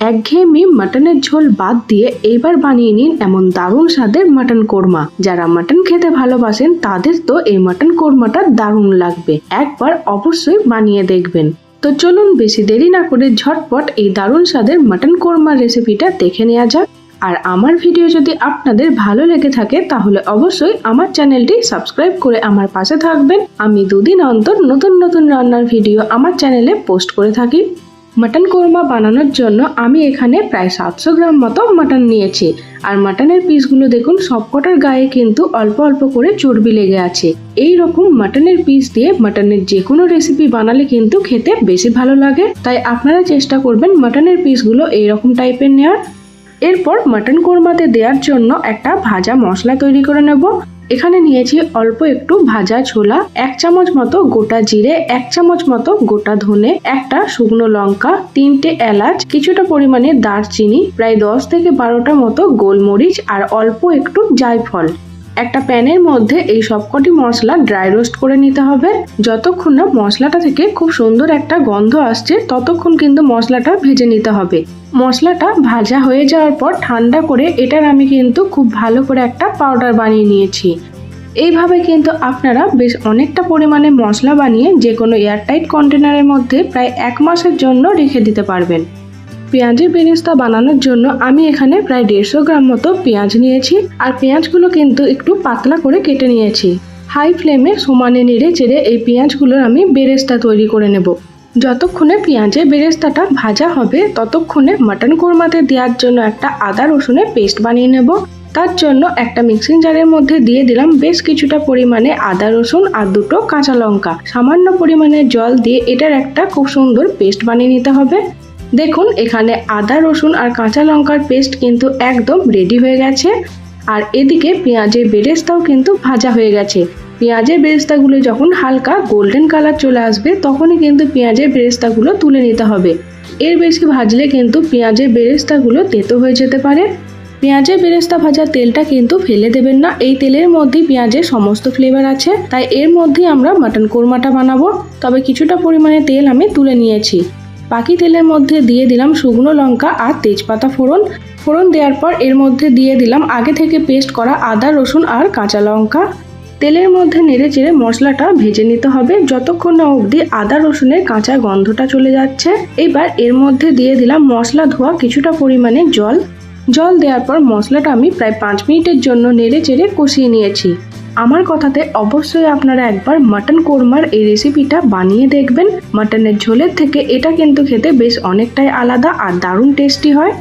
একঘেয়েমি মাটনের ঝোল বাদ দিয়ে এইবার বানিয়ে নিন এমন দারুণ স্বাদের মাটন কোরমা। যারা মাটন খেতে ভালোবাসেন, তাদের তো এই মাটন কোরমাটা দারুণ লাগবে। একবার অবশ্যই বানিয়ে দেখবেন। তো চলুন বেশি দেরি না করে ঝটপট এই দারুণ স্বাদের মাটন কোরমার রেসিপিটা দেখে নেওয়া যাক। আর আমার ভিডিও যদি আপনাদের ভালো লেগে থাকে, তাহলে অবশ্যই আমার চ্যানেলটি সাবস্ক্রাইব করে আমার পাশে থাকবেন। আমি দুদিন অন্তর নতুন নতুন রান্নার ভিডিও আমার চ্যানেলে পোস্ট করে থাকি। মাটন কোরমা বানানোর জন্য আমি এখানে প্রায় সাতশো গ্রাম মতো মাটন নিয়েছি। আর মাটনের পিসগুলো দেখুন, সবকটার গায়ে কিন্তু অল্প অল্প করে চর্বি লেগে আছে। এই রকম মাটনের পিস দিয়ে মাটনের যে কোনো রেসিপি বানালে কিন্তু খেতে বেশি ভালো লাগে। তাই আপনারা চেষ্টা করবেন মাটনের পিসগুলো এইরকম টাইপের নেওয়ার এরপর মাটন কোরমাতে দেওয়ার জন্য একটা ভাজা মশলা তৈরি করে নেব। এখানে নিয়েছি অল্প একটু ভাজা ছোলা, এক চামচ মতো গোটা জিরে, এক চামচ মতো গোটা ধনে, একটা শুকনো লঙ্কা, তিনটে এলাচ, কিছুটা পরিমাণে দারচিনি, প্রায় দশ থেকে বারোটা মতো গোলমরিচ আর অল্প একটু জায়ফল। একটা প্যানের মধ্যে এই সবকটি মশলা ড্রাই রোস্ট করে নিতে হবে। যতক্ষণ না মশলাটা থেকে খুব সুন্দর একটা গন্ধ আসছে, ততক্ষণ কিন্তু মশলাটা ভেজে নিতে হবে। মশলাটা ভাজা হয়ে যাওয়ার পর ঠান্ডা করে এটার আমি কিন্তু খুব ভালো করে একটা পাউডার বানিয়ে নিয়েছি। এইভাবে কিন্তু আপনারা বেশ অনেকটা পরিমাণে মশলা বানিয়ে যে কোনো এয়ারটাইট কন্টেনারের মধ্যে প্রায় এক মাসের জন্য রেখে দিতে পারবেন। পেঁয়াজের বেরেস্তা বানানোর জন্য আমি এখানে প্রায় দেড়শো গ্রাম মতো পেঁয়াজ নিয়েছি। আর পেঁয়াজগুলো কিন্তু একটু পাতলা করে কেটে নিয়েছি। হাই ফ্লেমে সমানে নেড়ে চেড়ে এই পেঁয়াজগুলোর আমি বেরেস্তা তৈরি করে নেব। যতক্ষণে পেঁয়াজের বেরেস্তাটা ভাজা হবে, ততক্ষণে মাটন কোরমাতে দেওয়ার জন্য একটা আদা রসুনের পেস্ট বানিয়ে নেব। তার জন্য একটা মিক্সিং জারের মধ্যে দিয়ে দিলাম বেশ কিছুটা পরিমাণে আদা রসুন আর দুটো কাঁচা লঙ্কা। সামান্য পরিমাণে জল দিয়ে এটার একটা খুব সুন্দর পেস্ট বানিয়ে নিতে হবে। দেখুন, এখানে আদা, রসুন আর কাঁচা লঙ্কার পেস্ট কিন্তু একদম রেডি হয়ে গেছে। আর এদিকে পেঁয়াজের বেরেস্তাও কিন্তু ভাজা হয়ে গেছে। পেঁয়াজের বেরেস্তাগুলো যখন হালকা গোল্ডেন কালার চলে আসবে, তখনই কিন্তু পেঁয়াজের বেরেস্তাগুলো তুলে নিতে হবে। এর বেশি ভাজলে কিন্তু পেঁয়াজের বেরেস্তাগুলো তেতো হয়ে যেতে পারে। পেঁয়াজের বেরেস্তা ভাজা তেলটা কিন্তু ফেলে দেবেন না। এই তেলের মধ্যেই পেঁয়াজের সমস্ত ফ্লেভার আছে। তাই এর মধ্যেই আমরা মাটন কোরমাটা বানাবো। তবে কিছুটা পরিমাণে তেল আমি তুলে নিয়েছি। বাকি তেলের মধ্যে দিয়ে দিলাম শুকনো লঙ্কা আর তেজপাতা ফোড়ন। ফোড়ন দেওয়ার পর এর মধ্যে দিয়ে দিলাম আগে থেকে পেস্ট করা আদা, রসুন আর কাঁচা লঙ্কা। তেলের মধ্যে নেড়ে চেড়ে মশলাটা ভেজে নিতে হবে। যতক্ষণ না অবধি আদা, রসুনের কাঁচা গন্ধটা চলে যাচ্ছে। এবার এর মধ্যে দিয়ে দিলাম মশলা ধোয়া কিছুটা পরিমাণে জল। জল দেওয়ার পর মশলাটা আমি প্রায় পাঁচ মিনিটের জন্য নেড়ে চেড়ে কষিয়ে নিয়েছি। আমার কথাতে অবশ্যই আপনারা একবার মাটন কোরমার এই রেসিপিটা বানিয়ে দেখবেন। মাটনের ঝোলের থেকে এটা কিন্তু খেতে বেশ অনেকটাই আলাদা আর দারুণ টেস্টি হয়।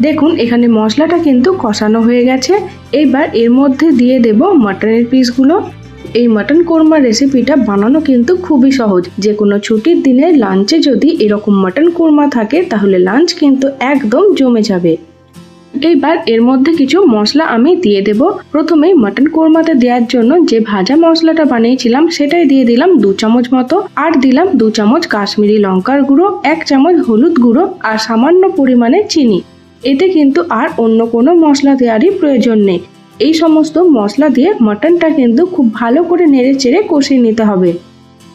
দেখুন, এখানে মশলাটা কিন্তু কষানো হয়ে গেছে। এইবার এর মধ্যে দিয়ে দেব মাটনের পিসগুলো এই মাটন কোরমার রেসিপিটা বানানো কিন্তু খুবই সহজ। যে কোনো ছুটির দিনে লাঞ্চে যদি এরকম মাটন কোরমা থাকে, তাহলে লাঞ্চ কিন্তু একদম জমে যাবে। এইবার এর মধ্যে কিছু মশলা আমি দিয়ে দেব। প্রথমে মাটন কোরমাতে দেওয়ার জন্য যে ভাজা মশলাটা বানিয়েছিলাম, সেটাই দিয়ে দিলাম দু চামচ মতো। আর দিলাম দু চামচ কাশ্মীরি লঙ্কার গুঁড়ো, এক চামচ হলুদ গুঁড়ো আর সামান্য পরিমাণে চিনি। এতে কিন্তু আর অন্য কোনো মশলা দেওয়ারই প্রয়োজন নেই। এই সমস্ত মশলা দিয়ে মাটনটা কিন্তু খুব ভালো করে নেড়ে চেড়ে কষিয়ে নিতে হবে।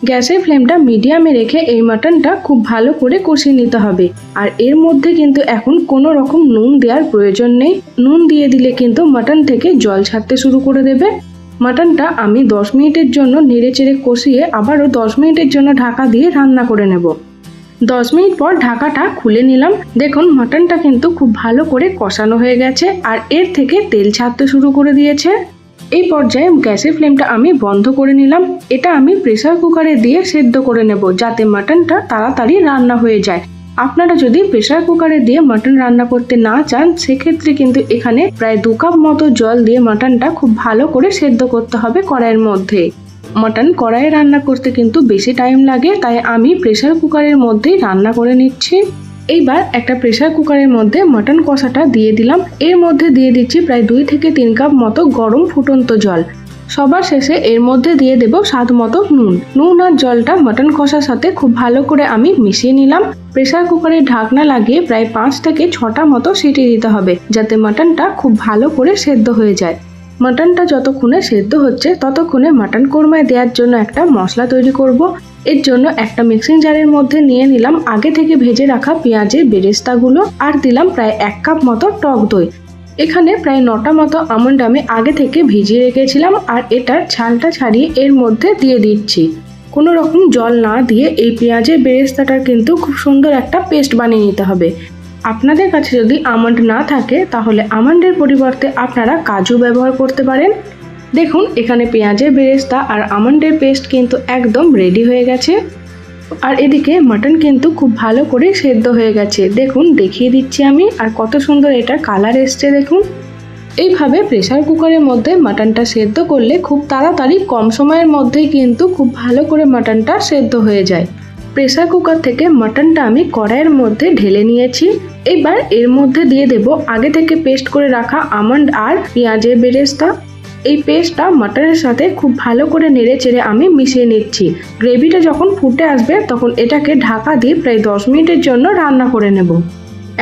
গ্যাসের ফ্লেমটা মিডিয়ামে রেখে এই মাটনটা খুব ভালো করে কষিয়ে নিতে হবে। আর এর মধ্যে কিন্তু এখন কোনো রকম নুন দেওয়ার প্রয়োজন নেই। নুন দিয়ে দিলে কিন্তু মাটন থেকে জল ছাড়তে শুরু করে দেবে। মাটনটা আমি দশ মিনিটের জন্য নেড়ে চেড়ে কষিয়ে আবারও দশ মিনিটের জন্য ঢাকা দিয়ে রান্না করে নেব। দশ মিনিট পর ঢাকাটা খুলে নিলাম। দেখুন, মাটনটা কিন্তু খুব ভালো করে কষানো হয়ে গেছে আর এর থেকে তেল ছাড়তে শুরু করে দিয়েছে। এই পর্যায়ে গ্যাসের ফ্লেমটা আমি বন্ধ করে নিলাম। এটা আমি প্রেসার কুকারে দিয়ে সেদ্ধ করে নেব যাতে মাটনটা তাড়াতাড়ি রান্না হয়ে যায়। আপনারা যদি প্রেসার কুকারে দিয়ে মাটন রান্না করতে না চান, সেক্ষেত্রে কিন্তু এখানে প্রায় দু কাপ মতো জল দিয়ে মাটনটা খুব ভালো করে সেদ্ধ করতে হবে কড়াইয়ের মধ্যে। মাটন কড়াইয়ে রান্না করতে কিন্তু বেশি টাইম লাগে, তাই আমি প্রেসার কুকারের মধ্যেই রান্না করে নিচ্ছি। এইবার একটা প্রেসার কুকারের মধ্যে মাটন কষাটা দিয়ে দিলাম। এর মধ্যে দিয়ে দিচ্ছি প্রায় দুই থেকে তিন কাপ মতো গরম ফুটন্ত জল। সবার শেষে এর মধ্যে দিয়ে দেব স্বাদ মতো নুন। নুন আর জলটা মাটন কষার সাথে খুব ভালো করে আমি মিশিয়ে নিলাম। প্রেসার কুকারের ঢাকনা লাগিয়ে প্রায় পাঁচ থেকে ছটা মতো সিটি দিতে হবে, যাতে মাটনটা খুব ভালো করে সেদ্ধ হয়ে যায়। মাটনটা যতক্ষণে সেদ্ধ হচ্ছে, ততক্ষণে মাটন কোরমায় দেওয়ার জন্য একটা মশলা তৈরি করব। এর জন্য একটা মিক্সিং জারের মধ্যে নিয়ে নিলাম আগে থেকে ভেজে রাখা পেঁয়াজের বেরেস্তাগুলো আর দিলাম প্রায় এক কাপ মতো টক দই। এখানে প্রায় নটা মতো আমন্ড আমি আগে থেকে ভিজিয়ে রেখেছিলাম আর এটার ছালটা ছাড়িয়ে এর মধ্যে দিয়ে দিচ্ছি। কোনো রকম জল না দিয়ে এই পেঁয়াজের বেরেস্তাটার কিন্তু খুব সুন্দর একটা পেস্ট বানিয়ে নিতে হবে। আপনাদের কাছে যদি আমন্ড না থাকে, তাহলে আমন্ডের পরিবর্তে আপনারা কাজু ব্যবহার করতে পারেন। দেখুন, এখানে পেঁয়াজের বেরেস্তা আর আমন্ডের পেস্ট কিন্তু একদম রেডি হয়ে গেছে। আর এদিকে মাটন কিন্তু খুব ভালো করে সেদ্ধ হয়ে গেছে। দেখুন, দেখিয়ে দিচ্ছি আমি, আর কত সুন্দর এটা কালার এসছে, দেখুন। এইভাবে প্রেসার কুকারের মধ্যে মাটনটা সেদ্ধ করলে খুব তাড়াতাড়ি কম সময়ের মধ্যেই কিন্তু খুব ভালো করে মাটনটা সেদ্ধ হয়ে যায়। প্রেসার কুকার থেকে মাটনটা আমি কড়াইয়ের মধ্যে ঢেলে নিয়েছি। এবার এর মধ্যে দিয়ে দেব আগে থেকে পেস্ট করে রাখা আমন্ড আর পেঁয়াজের বেরেস্তা। এই পেস্টটা মাটনের সাথে খুব ভালো করে নেড়ে চেড়ে আমি মিশিয়ে নিচ্ছি। গ্রেভিটা যখন ফুটে আসবে, তখন এটাকে ঢাকা দিয়ে প্রায় দশ মিনিটের জন্য রান্না করে নেব।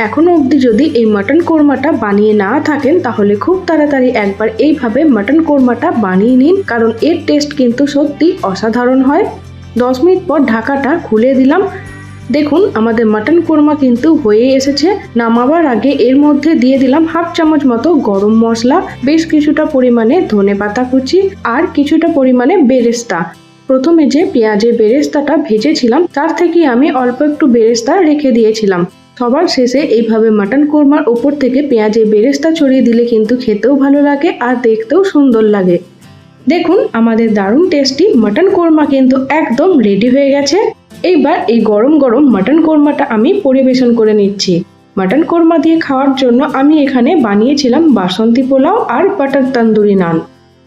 এখনও অবধি যদি এই মাটন কোরমাটা বানিয়ে না থাকেন, তাহলে খুব তাড়াতাড়ি একবার এইভাবে মাটন কোরমাটা বানিয়ে নিন, কারণ এর টেস্ট কিন্তু সত্যি অসাধারণ হয়। দশ মিনিট পর ঢাকাটা খুলে দিলাম। দেখুন, আমাদের মাটন কোরমা কিন্তু হয়ে এসেছে। নামাবার আগে এর মধ্যে দিয়ে দিলাম হাফ চামচ মতো গরম মশলা, বেশ কিছুটা পরিমাণে ধনে পাতা কুচি আর কিছুটা পরিমাণে বেরেস্তা। প্রথমে যে পেঁয়াজের বেরেস্তাটা ভেজেছিলাম, তার থেকে আমি অল্প একটু বেরেস্তা রেখে দিয়েছিলাম। সবার শেষে এইভাবে মাটন কোরমার ওপর থেকে পেঁয়াজের বেরেস্তা ছড়িয়ে দিলে কিন্তু খেতেও ভালো লাগে আর দেখতেও সুন্দর লাগে। দেখুন, আমাদের দারুণ টেস্টি মাটন কোরমা কিন্তু একদম রেডি হয়ে গেছে। এইবার এই গরম গরম মাটন কোরমাটা আমি পরিবেশন করে নিচ্ছি। মাটন কোরমা দিয়ে খাওয়ার জন্য আমি এখানে বানিয়েছিলাম বাসন্তী পোলাও আর বাটার তন্দুরি নান।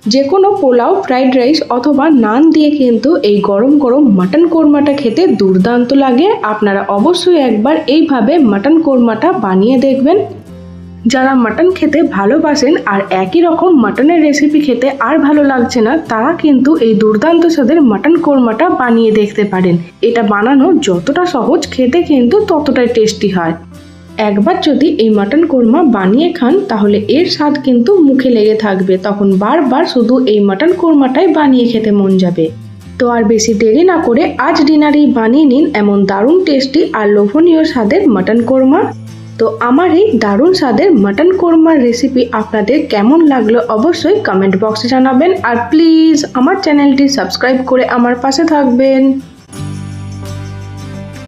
যে কোনো পোলাও ফ্রাইড রাইস অথবা নান দিয়ে কিন্তু এই গরম গরম মাটন কোরমাটা খেতে দুর্দান্ত লাগে। আপনারা অবশ্যই একবার এইভাবে মাটন কোরমাটা বানিয়ে দেখবেন। যারা মাটন খেতে ভালোবাসেন আর একই রকম মাটনের রেসিপি খেতে আর ভালো লাগছে না, তারা কিন্তু এই দুর্দান্ত স্বাদের মাটন কোরমাটা বানিয়ে দেখতে পারেন। এটা বানানো যতটা সহজ, খেতে কিন্তু ততটাই টেস্টি হয়। একবার যদি এই মাটন কোরমা বানিয়ে খান, তাহলে এর স্বাদ কিন্তু মুখে লেগে থাকবে। তখন বারবার শুধু এই মাটন কোরমাটাই বানিয়ে খেতে মন যাবে। তো আর বেশি দেরি না করে আজ ডিনারেই বানিয়ে নিন এমন দারুণ টেস্টি আর লোভনীয় স্বাদের মাটন কোরমা। তো আমার এই দারুণ স্বাদের মাটন কোরমার রেসিপি আপনাদের কেমন লাগল অবশ্যই কমেন্ট বক্সে জানাবেন। আর প্লিজ আমার চ্যানেলটি সাবস্ক্রাইব করে আমার পাশে থাকবেন।